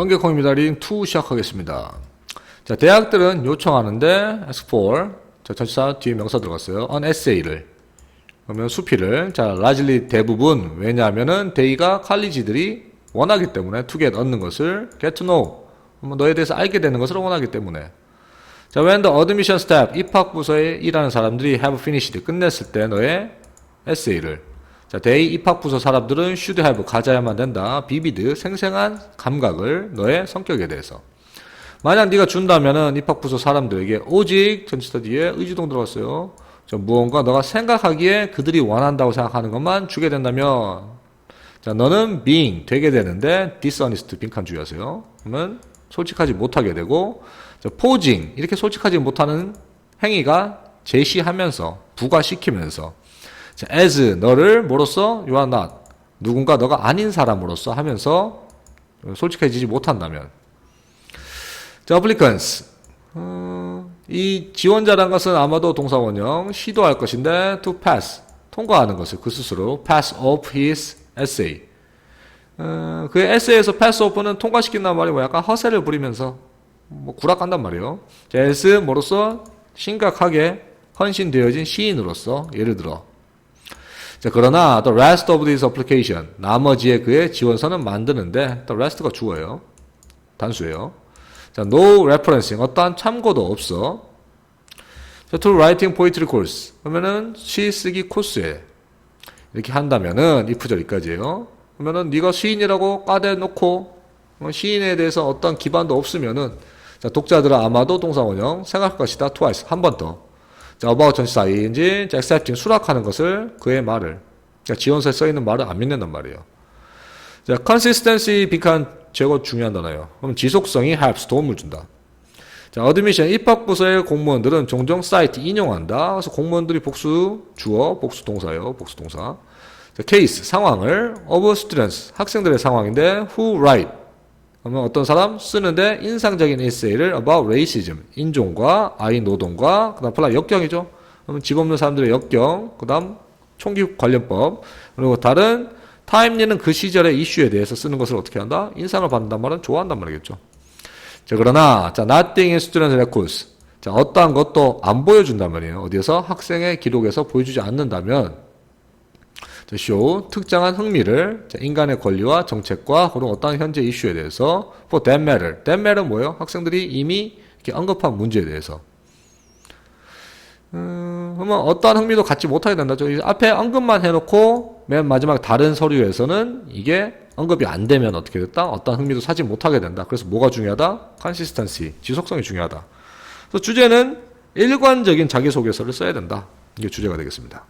번개콩입니다. 리딩 2 시작하겠습니다. 자, 대학들은 요청하는데 ask for 자, 전치사 뒤에 명사 들어갔어요. on essay를 그러면 수필을 자, largely 대부분 왜냐하면은 they가 칼리지들이 원하기 때문에 to get 얻는 것을 get to know 뭐 너에 대해서 알게 되는 것을 원하기 때문에 자, when the admission staff 입학 부서에 일하는 사람들이 have finished 끝냈을 때 너의 에세이를 자, they 입학 부서 사람들은 should have 가져야만 된다. 비비드 생생한 감각을 너의 성격에 대해서. 만약 네가 준다면은 입학 부서 사람들에게 오직 전치사 뒤에 의지동 들어갔어요. 자, 무언가 너가 생각하기에 그들이 원한다고 생각하는 것만 주게 된다면 자, 너는 being 되게 되는데 dishonest 빈칸 주의하세요. 그러면 솔직하지 못하게 되고 자, posing 이렇게 솔직하지 못하는 행위가 제시하면서 부과시키면서 자, as 너를 뭐로써? You are not. 누군가 너가 아닌 사람으로서 하면서 솔직해지지 못한다면. 자, applicants. 어, 이 지원자란 것은 아마도 동사원형 시도할 것인데 to pass 통과하는 것을 그 스스로 pass off his essay. 어, 그의 에세이에서 pass off는 통과시킨단 말이 뭐 약간 허세를 부리면서 뭐 구락한단 말이에요. 자, as 뭐로써? 심각하게 헌신되어진 시인으로서 예를 들어 자, 그러나 the rest of this application 나머지의 그의 지원서는 만드는데 the rest가 주어예요. 단수예요. 자, no referencing 어떠한 참고도 없어. 자, to writing poetry course 그러면은 시 쓰기 코스에 이렇게 한다면은 이 부절이까지예요. 그러면은 네가 시인이라고 까대 놓고 어, 시인에 대해서 어떤 기반도 없으면은 자, 독자들은 아마도 동사원형 생각할 것이다. twice 한 번 더. 자, about 자, accepting 수락하는 것을 그의 말을 자, 지원서에 써 있는 말을 안 믿는단 말이에요. 자, consistency 빈칸 제거 중요한 단어예요. 그럼 지속성이 helps 도움을 준다. 자, admission 입학 부서의 공무원들은 종종 사이트 인용한다. 그래서 공무원들이 복수 주어, 복수 동사예요. 복수 동사. 자, case 상황을 of students 학생들의 상황인데 who write 그러면 어떤 사람 쓰는데 인상적인 에세이를 about racism 인종과 아이 노동과 그다음 플라 역경이죠. 그러면 집 없는 사람들의 역경, 그다음 총기 관련법 그리고 다른 타임리는 그 시절의 이슈에 대해서 쓰는 것을 어떻게 한다? 인상을 받는단 말은 좋아한단 말이겠죠. 자 그러나 자 nothing in student records 자 어떠한 것도 안 보여준단 말이에요. 어디에서 학생의 기록에서 보여주지 않는다면 자, 쇼 특정한 흥미를 자, 인간의 권리와 정책과 혹은 어떠한 현재 이슈에 대해서 for that matter that matter 뭐예요? 학생들이 이미 이렇게 언급한 문제에 대해서 음, 그러면 어떠한 흥미도 갖지 못하게 된다죠. 이 앞에 언급만 해놓고 맨 마지막 다른 서류에서는 이게 언급이 안 되면 어떻게 됐다? 어떤 흥미도 사지 못하게 된다. 그래서 뭐가 중요하다? consistency, 지속성이 중요하다. 그래서 주제는 일관적인 자기소개서를 써야 된다. 이게 주제가 되겠습니다.